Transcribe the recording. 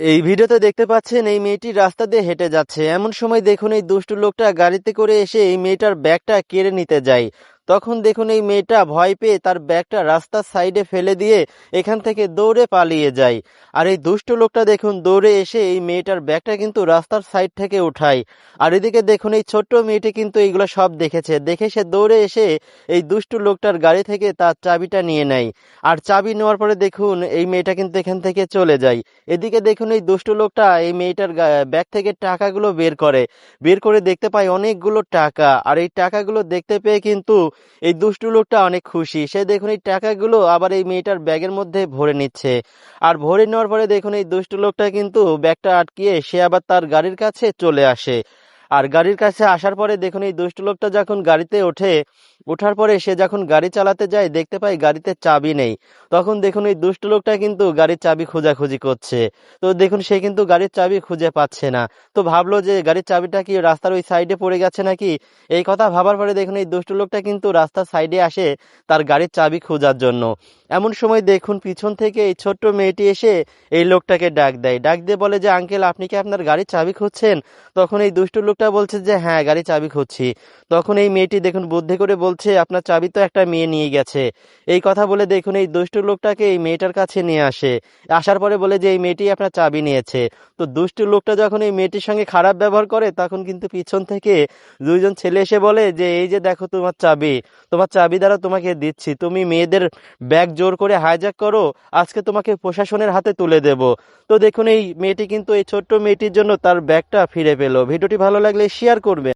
এই ভিডিওতে দেখতে পাচ্ছেন এই মেয়েটি রাস্তা দিয়ে হেঁটে যাচ্ছে। এমন সময় দেখুন এই দুষ্টু লোকটা গাড়িতে করে এসে এই মেয়েটার ব্যাগটা কেড়ে নিতে যায়। তখন দেখুন এই মেয়েটা ভয় পেয়ে তার ব্যাগটা রাস্তার সাইডে ফেলে দিয়ে এখান থেকে দৌড়ে পালিয়ে যায়। আর এই দুষ্ট লোকটা দেখুন দৌড়ে এসে এই মেয়েটার ব্যাগটা কিন্তু রাস্তার সাইড থেকে উঠায়। আর এদিকে দেখুন এই ছোট্ট মেয়েটি কিন্তু এইগুলো সব দেখেছে। দেখে সে দৌড়ে এসে এই দুষ্টু লোকটার গাড়ি থেকে তার চাবিটা নিয়ে নেয়। আর চাবি নেওয়ার পরে দেখুন এই মেয়েটা কিন্তু এখান থেকে চলে যায়। এদিকে দেখুন এই দুষ্টু লোকটা এই মেয়েটার ব্যাগ থেকে টাকাগুলো বের করে। বের করে দেখতে পায় অনেকগুলো টাকা। আর এই টাকাগুলো দেখতে পেয়ে কিন্তু এই দুষ্টু লোকটা অনেক খুশি। সে দেখুন এই টাকাগুলো আবার এই মেয়েটার ব্যাগের মধ্যে ভরে নিচ্ছে। আর ভরে নেওয়ার পরে দেখুন এই দুষ্টু লোকটা কিন্তু ব্যাগটা আটকিয়ে সে আবার তার গাড়ির কাছে চলে আসে। আর গাড়ির কাছে আসার পরে দেখুন, এই দুষ্টু লোকটা যখন গাড়িতে ওঠে, ওঠার পরে সে যখন গাড়ি চালাতে যায়, দেখতে পায় গাড়িতে চাবি নেই। তখন দেখুন, এই দুষ্ট লোকটা কিন্তু গাড়ির চাবি খোঁজাখুঁজি করছে। তো দেখুন, সে কিন্তু গাড়ির চাবি খুঁজে পাচ্ছে না। তো ভাবলো যে গাড়ির চাবিটা কি রাস্তার ওই সাইডে পড়ে গেছে নাকি? এই কথা ভাবার পরে দেখুন, এই দুষ্ট লোকটা কিন্তু রাস্তার সাইডে আসে তার গাড়ির চাবি খোঁজার জন্য। এমন সময় দেখুন পিছন থেকে এই ছোট্ট মেয়েটি এসে এই লোকটাকে ডাক দেয়। ডাক দিয়ে বলে যে, আঙ্কেল, আপনি কি আপনার গাড়ির চাবি খুঁজছেন? তখন এই দুষ্ট লোকটা বলছে যে হ্যাঁ গাড়ির চাবি খুঁজছি। তখন এই মেয়েটি দেখুন বুদ্ধি করে বলছে, আপনার চাবি তো একটা মেয়ে নিয়ে গেছে। এই কথা বলে দেখুন এই দুষ্ট লোকটাকে এই মেয়েটার কাছে নিয়ে আসে। আসার পরে বলে যে, এই মেয়েটি আপনার চাবি নিয়েছে। তো দুষ্ট লোকটা যখন এই মেয়েটির সঙ্গে খারাপ ব্যবহার করে, তখন কিন্তু পিছন থেকে দুইজন ছেলে এসে বলে যে, এই যে দেখো তোমার চাবি তোমার চাবি দ্বারা তোমাকে দিচ্ছি। তুমি মেয়েদের ব্যাগ জোর করে হাইজ্যাক করো, আজকে তোমাকে প্রশাসনের হাতে তুলে দেব। তো দেখুন, এই মেয়েটি কিন্তু, এই ছোট্ট মেয়েটির জন্য তার ব্যাগটা ফিরে পেল। ভিডিওটি ভালো লাগলে শেয়ার করবে